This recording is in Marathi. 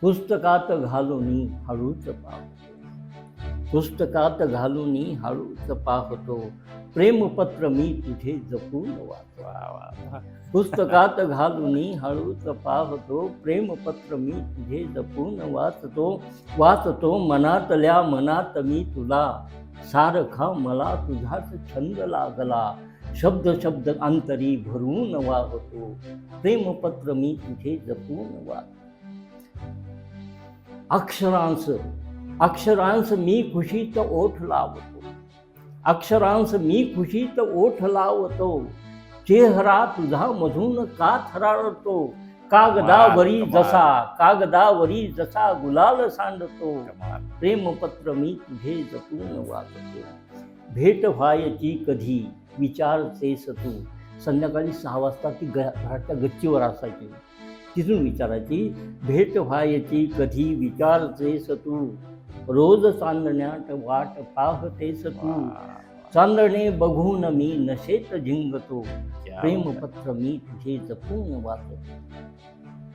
पुस्तकात घालून हळूच पाहतो. पुस्तकात घालून हळूच पाहतो. प्रेमपत्र मी तुझे जपून वाचवा पुस्तकात घालून हळूच पाहतो. प्रेमपत्र मी तुझे जपून वाचतो. वाचतो मनातल्या मनात मी तुला. सारखा मला तुझाच छंद लागला. शब्द शब्द अंतरी भरून वाहतो. प्रेमपत्र मी तुझे जपून वाचतो. अक्षरांश अक्षरांश मी खुशीत ओठ लावतो. अक्षरांश मी खुशीत ओठ लावतो. चेहरा तुझा मधून का थरारतो? कागदावरी जसा कागदावरी जसा गुलाल सांडतो. प्रेमपत्र मी तुझे जपून वाचतो. भेट व्हायची कधी? विचारतेस तू. संध्याकाळी सहा वाजता ती घराच्या गच्चीवर असायची. तिथून विचारायची भेट व्हायची कधी विचारतेस तू? रोज चांदण्यात वाट पाहतेस तू? चांदणे बघून मी नशेत झिंगतो. प्रेमपत्र मी तुझे जपून वाचतो.